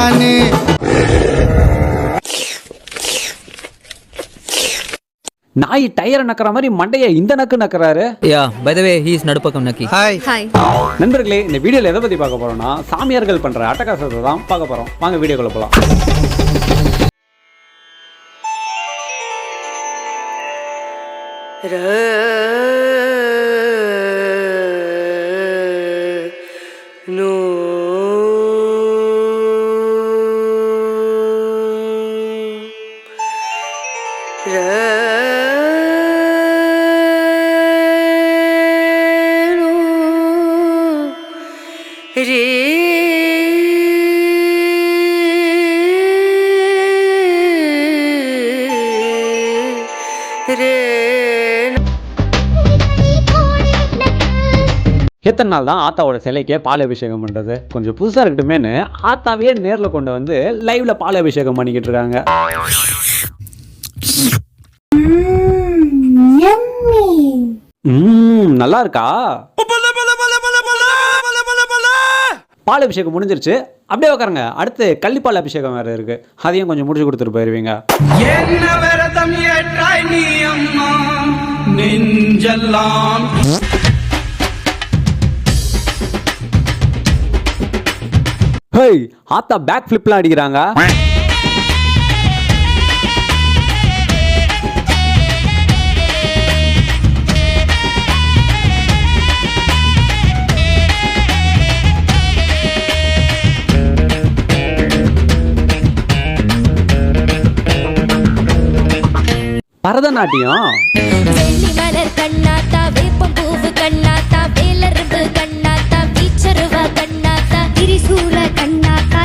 நானு. நாய் டயர் நக்கிற மாதிரி மண்டைய இந்த நக்கு நக்குறாரு. Yeah by the way he is நடுப்பக்கம் நக்கி. ஹாய் ஹாய் நண்பர்களே இந்த வீடியோல எதை பத்தி பார்க்க போறோம்னா சாமியார்கள் பண்ற அட்டகாசத்தை தான் பார்க்க போறோம். வாங்க வீடியோக்குள்ள போலாம். ரா ரே ரே. எத்தனை நாள் தான் ஆத்தாவோட சிலைக்கே பால் அபிஷேகம் பண்றது? கொஞ்சம் புதுசா இருக்கட்டுமேனு ஆத்தாவே நேர்ல கொண்டு வந்து லைவ்ல பால் அபிஷேகம் பண்ணிக்கிட்டு இருக்காங்க. நல்லா இருக்கா? பால் அபிஷேகம் முடிஞ்சிருச்சு. அப்படியே உட்காருங்க அடுத்து கள்ளிப்பால் அபிஷேகம் வேற இருக்கு. அதையும் கொஞ்சம் முடிச்சு கொடுத்துட்டு போயிருவீங்க. நெஞ்செல்லாம். ஹேய் ஆத்தா பேக் ஃபிளிப்லாம் அடிக்கிறாங்க.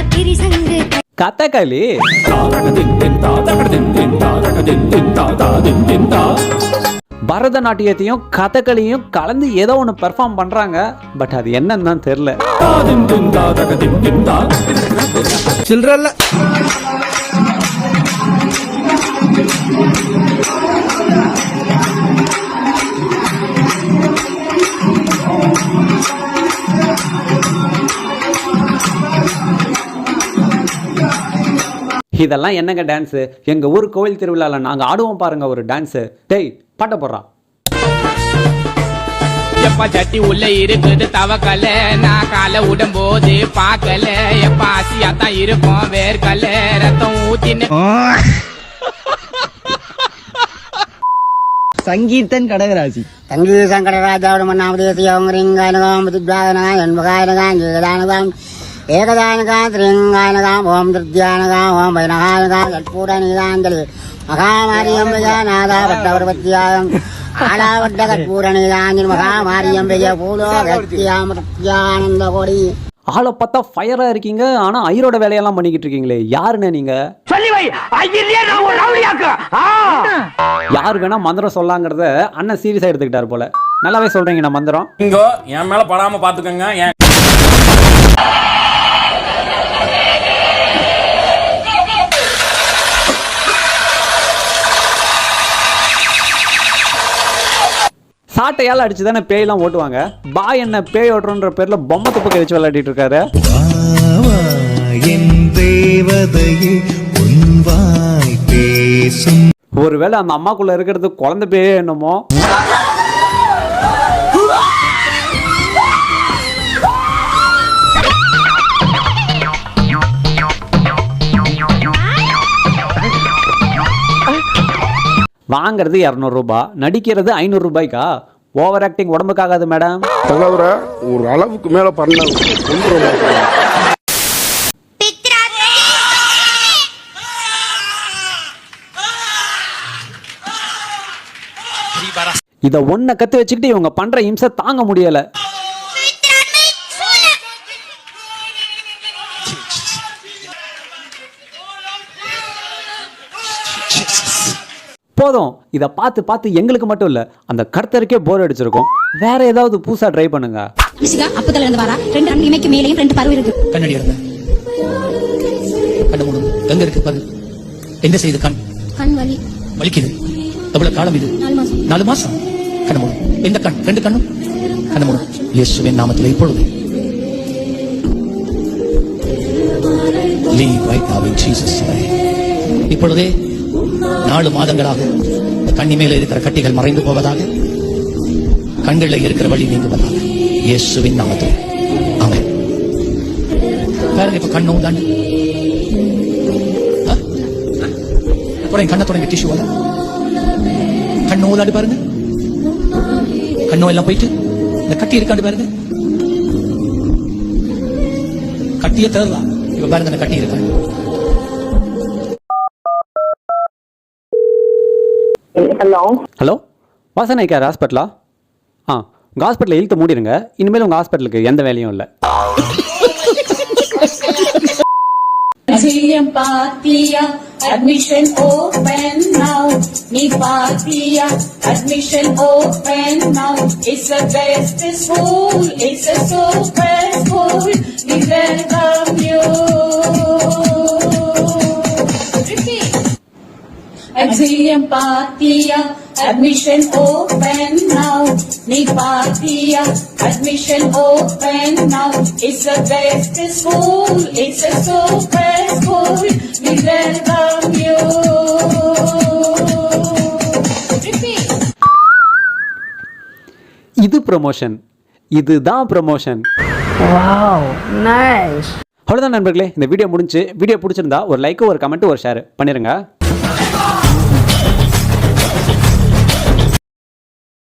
திரிசங்கு கதகளி பரதநாட்டியத்தையும் கதகளியும் கலந்து ஏதோ ஒன்று பெர்ஃபார்ம் பண்றாங்க. பட் அது என்னன்னு தான் தெரியல. சில்றல்ல இதெல்லாம் என்னங்க டான்ஸு எங்க ஊர் கோவில் திருவிழால நாங்க ஆடுவோம் பாருங்க ஒரு டான்ஸு டேய் பாட்ட போடுறா. எப்ப சட்டி உள்ள இருக்குது தவக்கல நான் காலை விடும்போது பார்க்கல. எப்ப ஆசியா தான் இருக்கும் வேர்க்கல ரத்தம் ஊத்தின்னு சங்கீதன் கடகராசி. சங்கீதங்கடராஜாவடமன்னாமதேசியோங்கரிங்காயனகாம் என்பகாயனகாம் ஜெகதானகாம் ஏகதானகாம் திரிங்காயனகாம் ஓம் திருத்தியானகாம் ஓம் வைனகாயனகாம் கற்பூரநீதாஞ்சலி மகாமாரியம்பிகா நாதா பட்டவர்வத்தியாயம் ஆடாவட்ட கற்பூரநீதாஞ்சலி மகாமாரியம்பிகை பூலோ கத்தியாமிருத்தியானந்த கோடி ஆளை பார்த்தா ஃபயரா இருக்கீங்க ஆனா ஐயரோட வேலையெல்லாம் பண்ணிக்கிட்டு இருக்கீங்களே யாருண்ணே நீங்க? யார் வேணா மந்திரம் சொல்லாங்கிறத அண்ணன் சீரியஸா எடுத்துக்கிட்டாரு போல. நல்லாவே சொல்றீங்க நான் மந்திரம். இங்க என் மேல படாம பாத்துக்கோங்க சாட்டையால் அடிச்சு தானே பேயெல்லாம் ஓட்டுவாங்க? பாய் என்ன பேய் ஓட்டுறன்ற பேர்ல பொம்மை துப்புக்கு வச்சு விளையாடிட்டு இருக்காரு. ஒருவேளை அந்த அம்மாக்குள்ள இருக்கிறது குழந்தை பேயே என்னமோ? வாங்குறது இரநூறுபா நடிக்கிறது ஐநூறு ரூபாய்க்கா? ஓவர் ஆக்டிங் உடம்புக்காகாது மேடம் தலைவரை ஒரு அளவுக்கு மேல பண்ண இத ஒன்ன கத்து வச்சுக்கிட்டு இவங்க பண்ற இம்சை தாங்க முடியல. போதும் இத பார்த்து பார்த்து எங்களுக்கு மட்டும் இல்ல அந்த கர்த்தருக்கே போர் அடிச்சிருக்கும். வேற ஏதாவது புதுசா ட்ரை பண்ணுங்க. மிசிகா அப்பத்துல இருந்து வரா ரெண்டு கண் இமைக்கு மேலேயும் ரெண்டு பருவ இருக்கு. கண்ணடி இருந்த கண்ணு மூடும் எங்க இருக்கு பாரு? என்ன செய்யுது கண்? கண் வலி. வலிக்குது. எவ்வளவு காலம் இது? நாலு மாசம். நாலு மாசம்? கண்ணு மூடும் எந்த கண்? ரெண்டு கண்ணும்? கண்ணு மூடும் இயேசுவின் நாமத்தில் இப்பொழுது. Leave right now in Jesus' name. இப்பொழுதே நாலு மாதங்களாக கண்ணி மேல இருக்கிற கட்டிகள் மறைந்து போவதாக கண்களில் இருக்கிற வழி நீங்குவதாக. இயேசுவின் நாமத்தில். அவன் பாருங்க இப்ப கண்ணும் தானே தொடங்கி கண்ணை தொடங்கி டிஷ்யூ வர கண்ணு ஊதாடி பாருங்க. கண்ணும் எல்லாம் போயிட்டு இந்த கட்டி இருக்காண்டு பாருங்க. கட்டியே தரலாம் இப்ப பாருங்க கட்டி இருக்காங்க ஹலோ. வாசனைக்கார் ஹாஸ்பிட்டலா? ஆ உங்கள் ஹாஸ்பிட்டலில் இழுத்து மூடிடுங்க இனிமேல் உங்கள் ஹாஸ்பிட்டலுக்கு எந்த வேலையும் இல்லை. பாத்தியா அட்மிஷன் ஓபன் நவ் நீ பாத்தியா admission open now it's a best school it's a super school. we welcome you. அஜயம் பாத்தியா அட்மிஷன் ஓபன் நவ் நீ பாத்தியா admission open now it's a best school it's a super school. We welcome you. இது promotion இதுதான் promotion அவ்வளோதான் நண்பர்களே இந்த video முடிஞ்சு வீடியோ பிடிச்சிருந்தா ஒரு லைக் ஒரு கமெண்ட் ஒரு ஷேர் பண்ணிடுங்க